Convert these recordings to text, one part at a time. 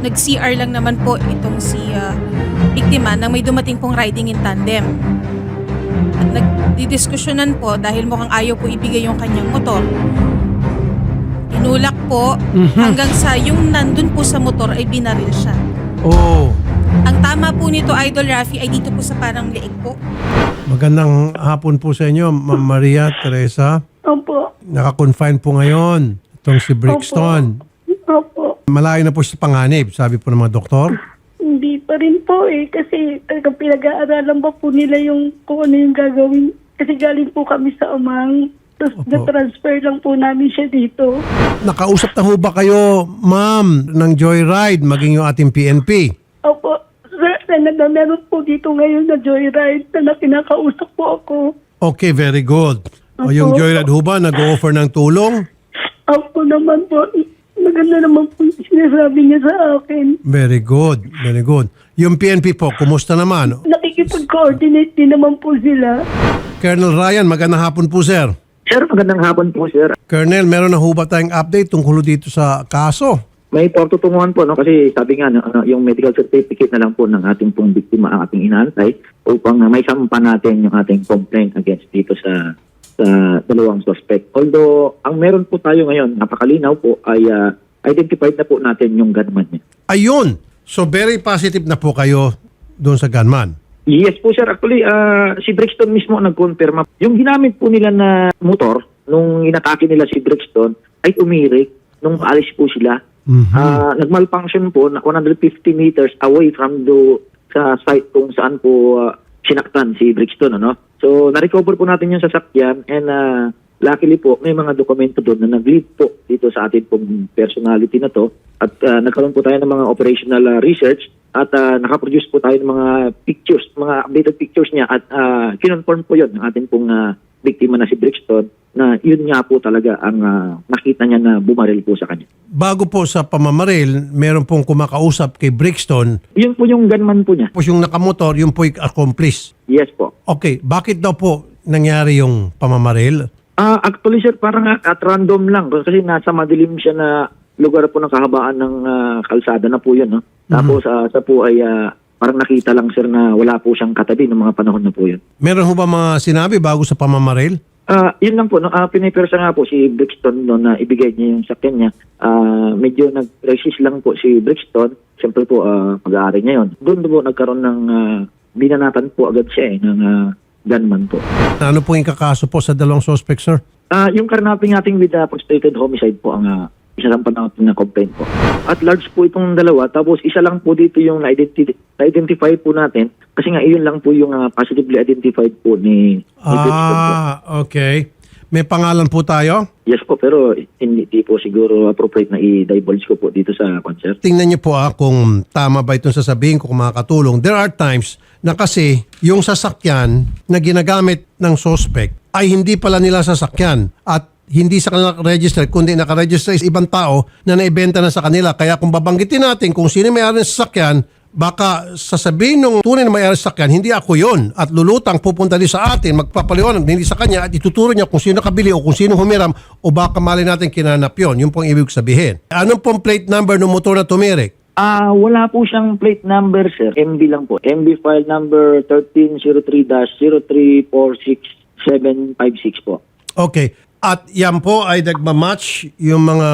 nag-CR lang naman po itong si ah, biktima nang may dumating pong riding in tandem. At nagdidiskusyonan po dahil mukhang ayaw po ibigay yung kanyang motor. Tinulak po hanggang sa yung nandun po sa motor ay binaril siya. Oh, Ang tama po nito, Idol Rafi, ay dito po sa parang leeg po. magandang hapon po sa inyo, Ma'am Maria Teresa. Opo. Naka-confine po ngayon itong si Brixton. Opo. Malayo na po sa panganib, sabi po ng mga doktor. Hindi pa rin po eh. Kasi talagang pinag-aaralan pa po nila yung kung ano yung gagawin. Kasi galing po kami sa umang. Tapos Opo. na-transfer lang po namin siya dito. Nakausap na ho ba kayo, ma'am, ng Joyride, maging yung ating PNP? Opo. Sir, Senator, meron po dito ngayon na joyride na kinakausap po ako. Okay, very good. O yung Opo. Joyride ho ba, nag-offer ng tulong? Opo naman po. Maganda naman po yung sinasabi niya sa akin. Very good, very good. Yung PNP po, kumusta naman? Nakikipag-coordinate din naman po sila. Colonel Ryan, magandang hapon po, sir. Sir, magandang hapon po, sir. Colonel, meron na ho ba tayong update tungkol dito sa kaso? May pagtutunguhan po, no? kasi sabi nga, no, ano, yung medical certificate na lang po ng ating pong biktima ang ating inaantay upang may sampa natin yung ating complaint against dito sa sa dalawang suspect. Although, ang meron po tayo ngayon, napakalinaw po, ay uh, identified na po natin yung gunman niya. Ayun! So very positive na po kayo doon sa gunman. Yes po, sir. Actually, ah, si Brixton mismo ang nagkonfirma. Yung ginamit po nila na motor, nung inatake nila si Brixton, ay tumirik nung alis po sila. Mhm. Ah, nagmalfunction po na 150 meters away from the sa site kung saan po ah, sinaktan si Brixton ano. So na-recover po natin yung sasakyan and ah, luckily po may mga dokumento doon na nag-lead po dito sa ating pong personality na to at ah, nagkaroon po tayo ng mga operational ah, research at ah, nakaproduce po tayo ng mga pictures, mga updated pictures niya at uh, kinonfirm po yun ng ating pong ah, biktima na si Brixton na yun nga po talaga ang ah, nakita niya na bumaril po sa kanya. Bago po sa pamamaril, meron pong kumakausap kay Brixton. Yun po yung gunman po niya. Tapos yung nakamotor, yung po yung accomplice. Yes po. Okay, bakit daw po nangyari yung pamamaril? Ah, actually sir, parang at, at random lang kasi nasa madilim siya na lugar po ng kahabaan ng ah, kalsada na po 'yun, no. Tapos ah, sa po ay ah, parang nakita lang sir na wala po siyang katabi ng mga panahon na po 'yun. Meron ho ba mga sinabi bago sa pamamaril? Ah, yun lang po no. Ah, pinipersa nga po si Brixton no na ibigay niya yung sakyan niya. Ah, medyo nag-resist lang po si Brixton. Siyempre po ah, pag-aari niya 'yon. Doon po nagkaroon ng ah, binanatan po agad siya eh ng ah, gunman po. Ano po yung kakaso po sa dalawang suspect, sir? Ah, yung karnaping nating with uh, frustrated homicide po ang uh, isa lang pa natin na complaint po. At large po itong dalawa, tapos isa lang po dito yung na-identi- na-identify po natin kasi nga iyon lang po yung ah, positively identified po ni, ni Brixton po. Ah, okay. May pangalan po tayo? Yes po, pero hindi di po siguro appropriate na i-divulge ko po dito sa concert. Tingnan niyo po ah, kung tama ba itong sasabihin ko kung makakatulong. There are times na kasi yung sasakyan na ginagamit ng suspect ay hindi pala nila sasakyan at hindi sa kanila register kundi nakaregister is ibang tao na naibenta na sa kanila. Kaya kung babanggitin natin kung sino may ng sasakyan, baka sasabihin ng tunay na may-ari sa sakyan, hindi ako yon At lulutang pupunta din sa atin, magpapaliwanag hindi sa kanya at ituturo niya kung sino kabili o kung sino humiram o baka mali natin kinanap yon Yun pong ibig sabihin. Anong pong plate number ng motor na tumirik? Ah, wala po siyang plate number, sir. MB lang po. MB file number 1303-0346-756 po. Okay. At yan po ay nagmamatch yung mga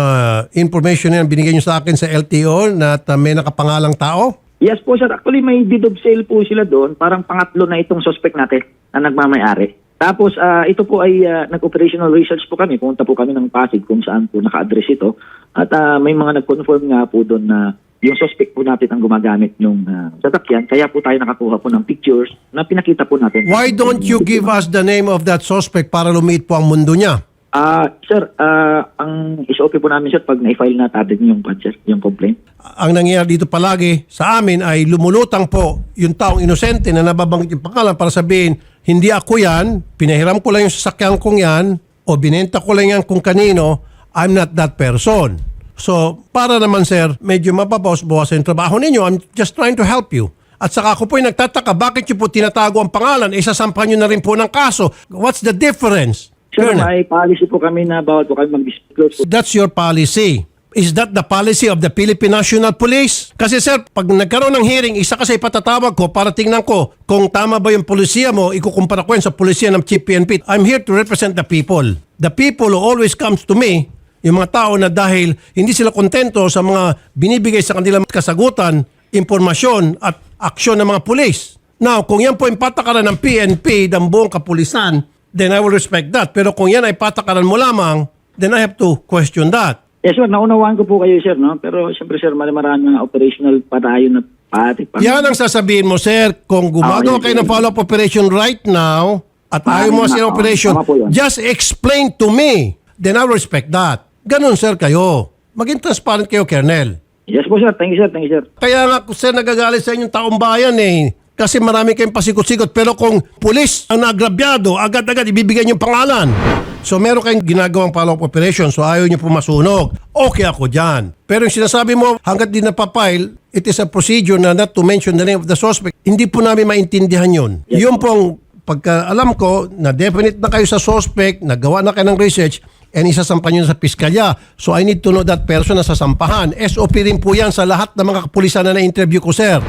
information na binigay niyo sa akin sa LTO na at, uh, may nakapangalang tao? Yes po sir, actually may of sale po sila doon, parang pangatlo na itong suspect natin na nagmamayari. Tapos ah, ito po ay ah, nag-operational research po kami, pumunta po kami ng Pasig kung saan po naka-address ito. At ah, may mga nag-confirm nga po doon na yung suspect po natin ang gumagamit ng sasakyan. Kaya po tayo nakakuha po ng pictures na pinakita po natin. Why don't you give us the name of that suspect para lumiit po ang mundo niya? Ah, sir, ah, ang SOP po namin sir pag na-file na natin yung, sir, yung complaint. Ang nangyayari dito palagi sa amin ay lumulutang po yung taong inosente na nababanggit yung pangalan para sabihin, hindi ako yan, pinahiram ko lang yung sasakyan kong yan, o binenta ko lang yan kung kanino, I'm not that person. So, para naman sir, medyo mapabawas-bawas yung trabaho ninyo. I'm just trying to help you. At saka ako po yung nagtataka, bakit nyo po tinatago ang pangalan? Sasampahan nyo na rin po ng kaso. What's the difference? Sir, Colonel? may policy po kami na bawal po kami mag-disclose po That's your policy. Is that the policy of the Philippine National Police? Kasi sir, pag nagkaroon ng hearing, isa kasi ipatatawag ko para tingnan ko kung tama ba yung polisiya mo, ikukumpara ko yan sa polisiya ng Chief PNP. I'm here to represent the people. The people who always comes to me, yung mga tao na dahil hindi sila kontento sa mga binibigay sa kanilang kasagutan, impormasyon at aksyon ng mga pulis. Now, kung yan po yung patakaran ng PNP, ng buong kapulisan, then I will respect that. Pero kung yan ay patakaran mo lamang, then I have to question that. Yes, sir. Naunawaan ko po kayo, sir, no? Pero, siyempre, sir, marami mga operational patayo na pati pa. Yan ang sasabihin mo, sir. Kung gumagawa Ah, kayo ng follow-up operation right now, at Ah, ayaw mo sa oh, operation, just explain to me. Then I will respect that. Ganon, sir, kayo. Maging transparent kayo, Colonel. Yes po, sir. Thank you, sir. Thank you, sir. Kaya nga, sir, nagagalit sa inyong taong bayan eh. Kasi marami kayong pasikot-sikot. Pero kung pulis ang nagrabyado, agad-agad ibibigay yung pangalan. So meron kayong ginagawang follow-up operation so ayaw nyo pumasunog. Okay ako dyan. Pero yung sinasabi mo, hanggat di napapile, it is a procedure na not to mention the name of the suspect. Hindi po namin maintindihan yun. Yes, Yung pong pagka alam ko na definite na kayo sa suspect, nagawa na kayo ng research, and isasampahan nyo sa piskalya. So I need to know that person na sasampahan. SOP rin po yan sa lahat ng mga kapulisan na na-interview ko, sir.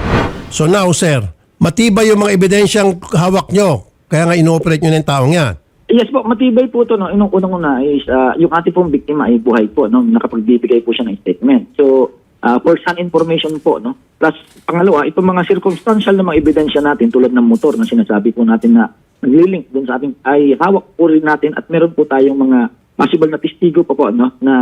So now, sir, matibay yung mga ebidensyang hawak nyo. Kaya nga ino-operate nyo na yung taong yan. Yes po, matibay po ito. No? Inong unang-una is ah, yung ating pong biktima ay buhay po. No? Nakapagbibigay po siya ng statement. So, uh, first-hand information po. No? Plus, pangalawa, itong mga circumstantial na mga ebidensya natin tulad ng motor na sinasabi po natin na naglilink dun sa ating ay hawak po rin natin at meron po tayong mga possible na testigo pa po no? na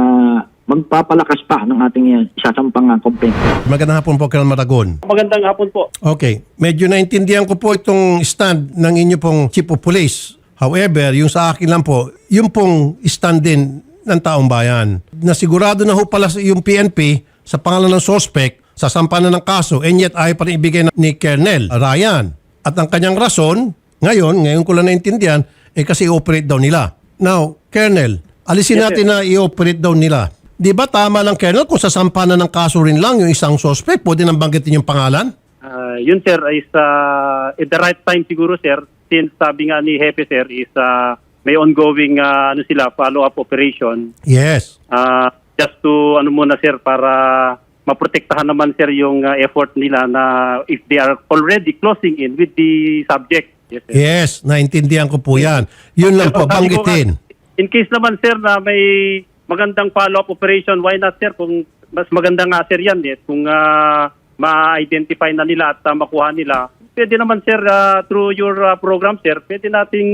magpapalakas pa ng ating uh, isasampang uh, complaint. Magandang hapon po, Colonel Maragon. Magandang hapon po. Okay. Medyo naintindihan ko po itong stand ng inyo pong chief of police. However, yung sa akin lang po, yung pong stand din ng taong bayan. Nasigurado na ho pala yung PNP sa pangalan ng suspect sa sampanan ng kaso and yet ayaw pa rin ibigay na- ni Colonel Ryan. At ang kanyang rason, ngayon, ngayon ko lang naintindihan, eh kasi i-operate daw nila. Now, Colonel, alisin Yes, natin na i-operate daw nila. Di ba tama lang, Colonel, kung sasampanan ng kaso rin lang yung isang suspect, pwede nang banggitin yung pangalan? Ah, yun sir is uh, at the right time siguro sir since sabi nga ni Hepe sir is uh, may ongoing uh, ano sila follow up operation Yes. Ah, just to ano muna sir para maprotektahan naman sir yung uh, effort nila na if they are already closing in with the subject. Yes, sir. Yes, naintindihan ko po yan. Yun lang po, banggitin. In case naman sir na may magandang follow-up operation, why not sir? Kung mas maganda nga sir yan eh. Kung ah, ma-identify na nila at ah, makuha nila, pwede naman sir ah, through your ah, program sir, pwede nating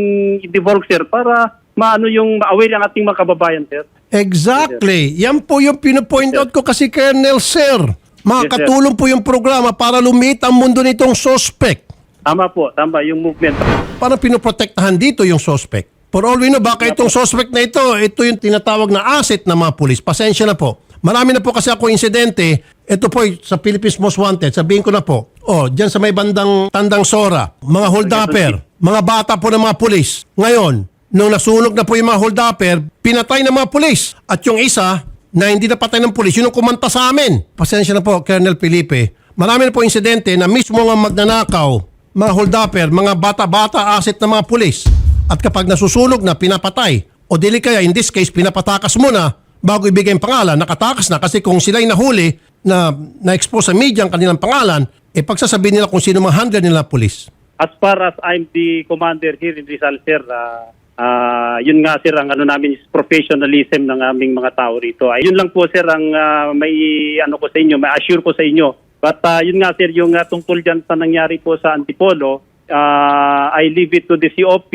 i-divulge sir para maano yung ma-aware ang ating mga kababayan sir. Exactly. Yan po yung pinopoint out ko kasi Colonel Sir. Makakatulong po yung programa para lumit ang mundo nitong suspect. Tama po, tama yung movement. Para pinoprotektahan dito yung suspect. For all we know, baka itong suspect na ito, ito yung tinatawag na asset ng mga pulis. Pasensya na po. Marami na po kasi ako insidente. Ito po sa Philippines Most Wanted. Sabihin ko na po. Oh, dyan sa may bandang Tandang Sora, mga holdupper, mga bata po ng mga pulis. Ngayon, nung nasunog na po yung mga holdupper, pinatay ng mga pulis. At yung isa, na hindi napatay ng pulis, yun ang kumanta sa amin. Pasensya na po, Colonel Felipe. Marami na po insidente na mismo nga magnanakaw, mga holdupper, mga bata-bata asset ng mga pulis. At kapag nasusunog na, pinapatay. O dili kaya, in this case, pinapatakas mo na bago ibigay ang pangalan. Nakatakas na kasi kung sila'y nahuli na na-expose sa media ang kanilang pangalan, eh pagsasabihin nila kung sino mga handler nila pulis. As far as I'm the commander here in Rizal, sir, ah, ah, yun nga, sir, ang ano namin is professionalism ng aming mga tao rito. Ay, yun lang po, sir, ang ah, may ano ko sa inyo, may assure ko sa inyo. But ah, yun nga, sir, yung ah, tungkol dyan sa nangyari po sa Antipolo, ah, I leave it to the COP.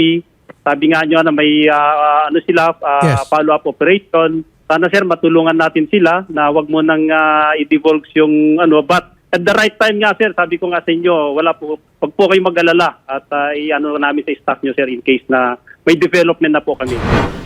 Sabi nga nyo na may ah, ano sila, ah, Yes. follow-up operation. Sana, sir, matulungan natin sila na wag mo nang ah, i-divulge yung ano, but at the right time nga sir, sabi ko nga sa inyo, wala po, wag po kayong mag-alala at uh, i-ano namin sa staff nyo sir in case na may development na po kami.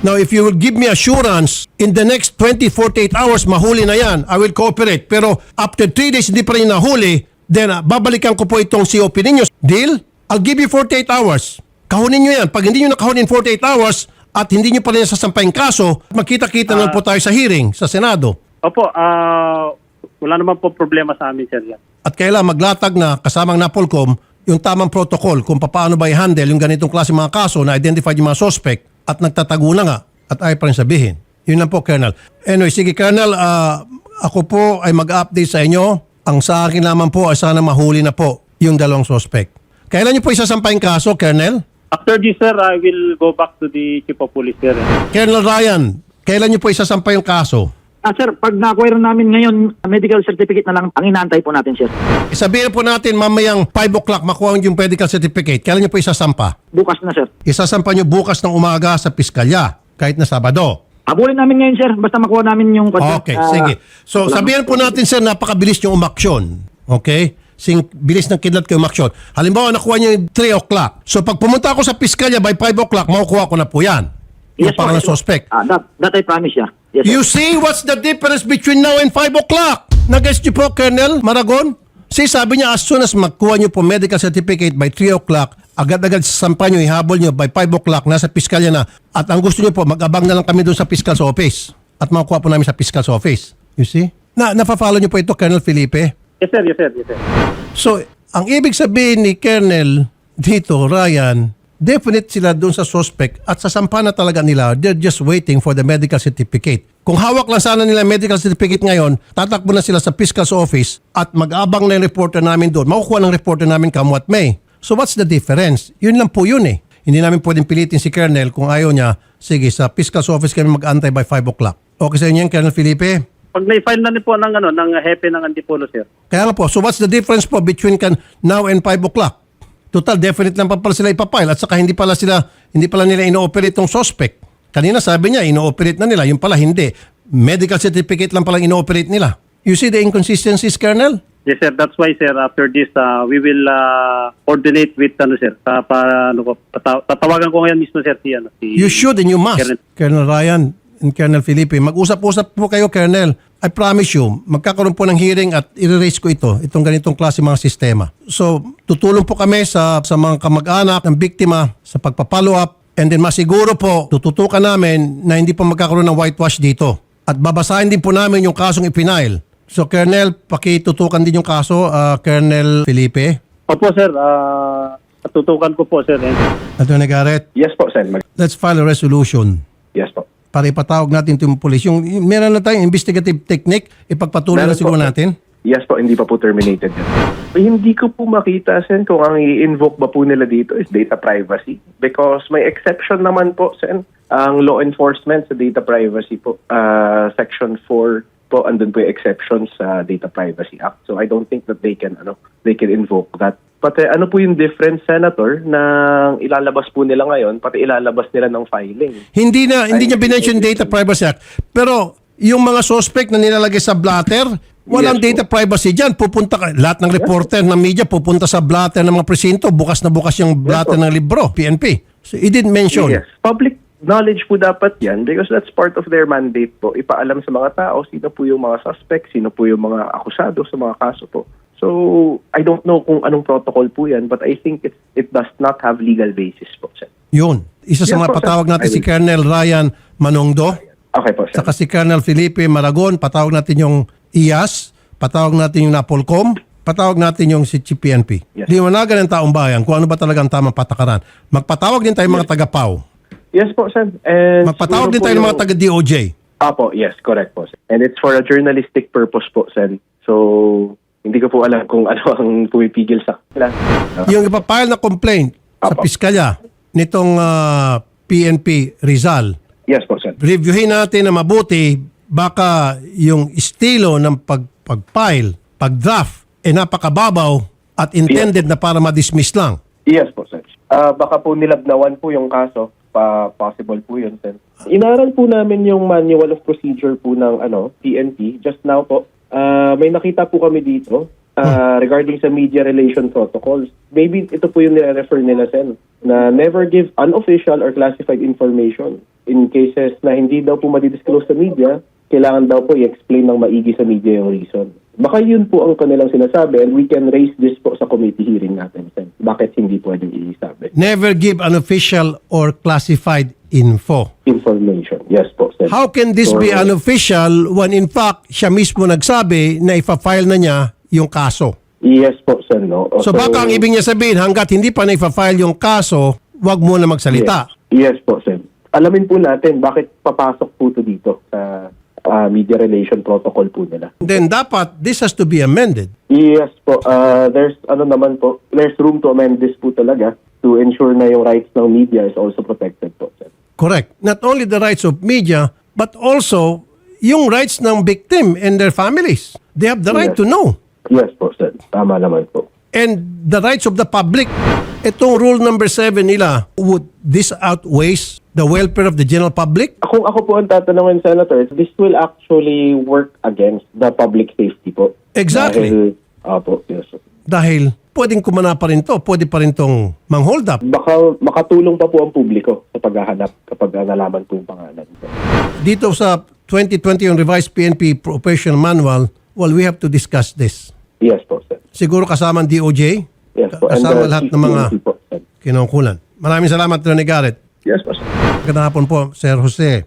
Now, if you will give me assurance, in the next 20, 48 hours, mahuli na yan, I will cooperate. Pero after 3 days, hindi pa rin nahuli, then ah, babalikan ko po itong COP ninyo. Deal? I'll give you 48 hours. Kahunin nyo yan. Pag hindi nyo nakahunin 48 hours at hindi nyo pa rin sasampahin kaso, magkita-kita na lang po tayo sa hearing sa Senado. Opo, ah wala naman po problema sa amin sir. At kailan maglatag na kasamang NAPOLCOM yung tamang protocol kung paano ba i-handle yung ganitong klase mga kaso na identified yung mga suspect at nagtatago na nga at ayaw pa rin sabihin. Yun lang po, Colonel. Anyway, sige, Colonel, ah, Ako po ay mag-update sa inyo. Ang sa akin lamang po ay sana mahuli na po yung dalawang suspect. Kailan niyo po isasampay yung kaso, Colonel? After this, sir, I will go back to the chief of police, sir. Colonel Ryan, kailan niyo po isasampay yung kaso? Ah, sir, pag na-acquire namin ngayon, medical certificate na lang ang inaantay po natin, sir. Sabihin po natin mamayang 5 o'clock makuha yung medical certificate. Kailan niyo po isasampa? Bukas na, sir. Isasampa niyo bukas ng umaga sa piskalya, kahit na Sabado. Abulin namin ngayon, sir. Basta makuha namin yung... Okay, Ah, sige. So, sabihin po natin, sir, napakabilis yung umaksyon. Okay? Sing, bilis ng kidlat kayo umaksyon. Halimbawa, nakuha niyo yung 3 o'clock. So, pag pumunta ako sa piskalya by 5 o'clock, makukuha ko na po yan. Yung yes po. suspect. Ah, that, that I promise, yeah. Yes, sir. You see what's the difference between now and 5 o'clock? Nag-guess niyo po, Colonel Maragon? Si sabi niya, as soon as magkuha niyo po medical certificate by 3 o'clock, agad-agad sasampa niyo, ihabol niyo by 5 o'clock, nasa piskalya na. At ang gusto niyo po, mag-abang na lang kami doon sa fiscal's office. At makukuha po namin sa fiscal's office. You see? Na, nafa-follow niyo po ito, Colonel Felipe? Yes, sir, yes, sir, yes, sir. So, ang ibig sabihin ni Colonel dito, Ryan, definite sila doon sa suspect at sasampa na talaga nila. They're just waiting for the medical certificate. Kung hawak lang sana nila medical certificate ngayon, tatakbo na sila sa fiscal's office at mag-abang na yung reporter namin doon. Makukuha ng reporter namin come what may. So what's the difference? Yun lang po yun eh. Hindi namin pwedeng pilitin si Colonel kung ayaw niya, sige, sa fiscal's office kami mag-antay by 5 o'clock. Okay sa inyo yan, Colonel Felipe? Pag na-file na rin po ng, ano, ng hepe ng Antipolo, sir. Kaya nga po, so what's the difference po between kan now and 5 o'clock? Total, definite lang pa pala sila ipapile at saka hindi pala sila, hindi pala nila ino-operate tong suspect. Kanina sabi niya, ino-operate na nila. Yung pala, hindi. Medical certificate lang pala ino-operate nila. You see the inconsistencies, Colonel? Yes, sir. That's why, sir, after this, uh, we will uh, coordinate with, ano, sir, pa, pa, ano, ko, tata- tatawagan ko ngayon mismo, sir, si, ano, si... You should and you must. Colonel. Colonel Ryan and Colonel Felipe, mag-usap-usap po kayo, Colonel. I promise you, magkakaroon po ng hearing at i-raise ko ito, itong ganitong klase mga sistema. So, tutulong po kami sa, sa mga kamag-anak ng biktima sa pagpapollow up and then masiguro po, tututukan namin na hindi po magkakaroon ng whitewash dito. At babasahin din po namin yung kasong ipinail. So, Colonel, pakitutukan din yung kaso, ah, Colonel Felipe. Opo, sir. Uh, tutukan ko po, sir. Attorney Garrett, Yes po. Mag- let's file a resolution. Para ipatawag natin yung police. Yung, yung meron na tayong investigative technique, ipagpatuloy na siguro po. natin. Yes po, hindi pa po terminated yun. Hindi ko po makita, Sen, kung ang i-invoke ba po nila dito is data privacy. Because may exception naman po, Sen, ang law enforcement sa data privacy po. Ah, section 4 po, andun po yung exception sa Data Privacy Act. So I don't think that they can, ano, they can invoke that. Pati ano po yung difference, Senator, na ilalabas po nila ngayon, pati ilalabas nila ng filing. Hindi na hindi niya binention Data Privacy Act. Pero yung mga suspect na nilalagay sa blatter, walang Yes data privacy diyan. Pupunta ka, lahat ng reporter ng media pupunta sa blatter ng mga presinto, bukas na bukas yung blatter ng libro, PNP. So it didn't mention. Yes. Public knowledge po dapat yan because that's part of their mandate po. Ipaalam sa mga tao sino po yung mga suspect, sino po yung mga akusado sa mga kaso po. So, I don't know kung anong protocol po yan but I think it, it does not have legal basis po. Sir. Yun. Isa sa Yes mga po, sir. patawag natin I si will. Colonel Ryan Manongdo. Okay po, sir. Saka si Colonel Felipe Maragon, patawag natin yung IAS, patawag natin yung Napolcom, patawag natin yung si PNP. Yes. Liwanagan ng taong bayan kung ano ba talaga ang tamang patakaran. Magpatawag din tayo mga taga-PAW. Yes po, sir. And Magpatawag siguro din po tayo ng mga yung- taga-DOJ. Apo, yes, correct po. Sir. And it's for a journalistic purpose po, sir. So, hindi ko po alam kung ano ang pumipigil sa kanila. Yung ipapile na complaint sa Apo. piskalya nitong ah, PNP Rizal, yes po, sir. reviewin natin na mabuti baka yung estilo ng pag pag-file, pag-draft, eh napakababaw at intended na para ma-dismiss lang. Yes po, sir. Ah, baka po nilabnawan po yung kaso. Pa possible po yun, sir. Inaral po namin yung manual of procedure po ng ano, PNP just now po. Ah, may nakita po kami dito ah, regarding sa media relation protocols. Maybe ito po yung nire-refer nila, sir, na never give unofficial or classified information in cases na hindi daw po madidisclose sa media, kailangan daw po i-explain ng maigi sa media yung reason. Baka yun po ang kanilang sinasabi and we can raise this po sa committee hearing natin. Sen. Bakit hindi pwedeng isabi? Never give unofficial or classified info. Information. Yes po, Sen. How can this be So, unofficial when in fact siya mismo nagsabi na ipa-file na niya yung kaso? Yes po, Sen. No? So baka ang ibig niya sabihin hanggat hindi pa na ipa-file yung kaso, wag mo na magsalita. Yes. yes po, Sen. Alamin po natin bakit papasok po to dito sa ah, media relation protocol po nila. Then dapat this has to be amended. Yes po, uh, there's ano naman po, there's room to amend this po talaga to ensure na yung rights ng media is also protected po. sir. Correct. Not only the rights of media, but also yung rights ng victim and their families. They have the right Yes. to know. Yes po, sir. Tama naman po. And the rights of the public. Itong rule number 7 nila, would this outweighs the welfare of the general public? Kung ako po ang tatanungin, Senator, this will actually work against the public safety po. Exactly. Dahil, Apo, yes. sir. Dahil pwedeng kumana pa rin to, pwede pa rin tong mang-hold up. Baka makatulong pa po ang publiko sa paghahanap kapag nalaman po yung pangalan. Dito sa 2020 yung revised PNP Professional Manual, well, we have to discuss this. Yes po, sir. Siguro kasama ang DOJ, Yes po. kasama the lahat ng mga po, sir. kinungkulan. Maraming salamat, Tony Garrett. Yes po, sir. Magandang hapon po, Sir Jose.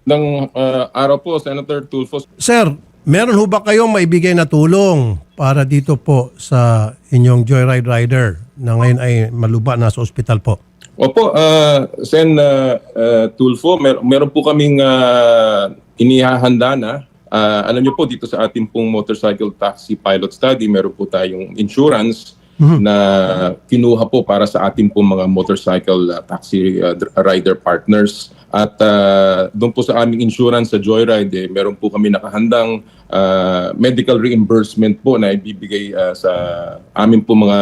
ng uh, araw po, Senator Tulfo. Sir, meron ho ba kayong maibigay na tulong para dito po sa inyong Joyride Rider na ngayon ay maluba na sa ospital po? Opo, uh, Sen uh, uh, Tulfo, mer- meron po kaming uh, inihahanda na. Uh, alam niyo po, dito sa ating pong motorcycle taxi pilot study, meron po tayong insurance na kinuha po para sa ating pong mga motorcycle uh, taxi uh, dr- rider partners. At uh, doon po sa aming insurance sa Joyride, eh, meron po kami nakahandang uh, medical reimbursement po na ibibigay uh, sa amin po mga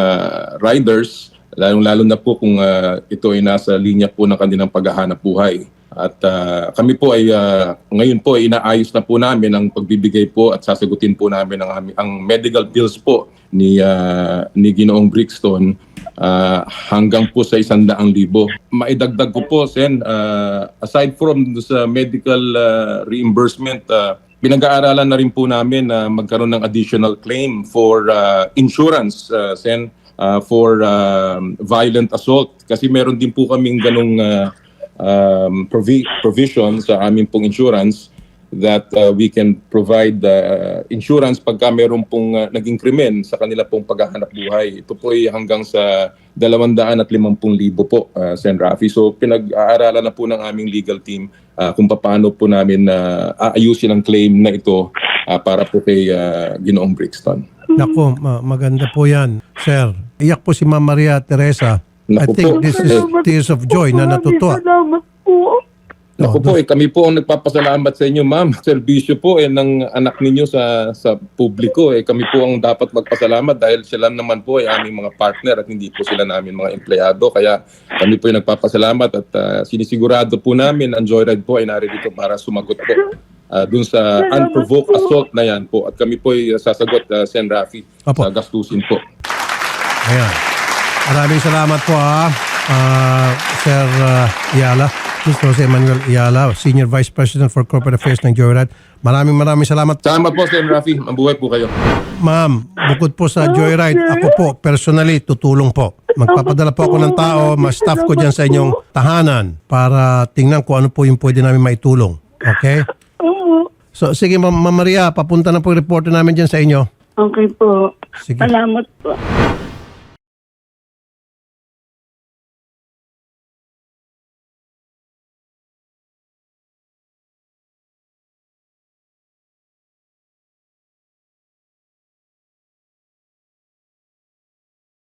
riders lalong-lalo na po kung ah, ito ay nasa linya po ng kanilang paghahanap buhay. At ah, kami po ay ah, ngayon po ay inaayos na po namin ang pagbibigay po at sasagutin po namin ang, ang medical bills po ni ah, ni Ginoong Brixton ah, hanggang po sa isang daang libo. Maidagdag ko po, Sen, ah, aside from sa medical ah, reimbursement, ah, pinag-aaralan na rin po namin na magkaroon ng additional claim for ah, insurance, ah, Sen, ah, for um, violent assault. Kasi meron din po kaming ganong ah, um, provi- provision sa aming pong insurance that uh, we can provide uh, insurance pagka meron pong uh, naging krimen sa kanila pong paghahanap buhay. Ito po ay hanggang sa 250,000 po, uh, Sen. Rafi. So pinag-aaralan na po ng aming legal team uh, kung paano po namin uh, aayusin ang claim na ito uh, para po kay uh, Ginoong Brixton. Nako, ma- maganda po yan, Sir. Iyak po si Ma'am Maria Teresa. I Naku think po. this is Salamat tears of joy na maraming natutuwa. Salamat po. Naku Oh, po, eh, kami po ang nagpapasalamat sa inyo, ma'am. Serbisyo po eh, ng anak ninyo sa sa publiko. Eh. Kami po ang dapat magpasalamat dahil sila naman po ay aming mga partner at hindi po sila namin mga empleyado. Kaya kami po ay nagpapasalamat at ah, sinisigurado po namin ang Joyride po ay narito para sumagot po ah, dun sa unprovoked assault na yan po. At kami po ay sasagot, ah, Sen. Rafi, Apo. sa gastusin po. Ayan. Maraming salamat po ha, ah, Sir ah, Iala. Mr. Jose Manuel Iala, Senior Vice President for Corporate Affairs ng Joyride. Maraming maraming salamat. Salamat po, Sen. Rafi. Mabuhay po kayo. Ma'am, bukod po sa Joyride, ako po personally tutulong po. Magpapadala po ako ng tao, mas staff ko dyan sa inyong tahanan para tingnan kung ano po yung pwede namin maitulong. Okay? So sige Ma'am Ma'am Maria, papunta na po yung reporter namin dyan sa inyo. Okay po. Sige. Salamat po.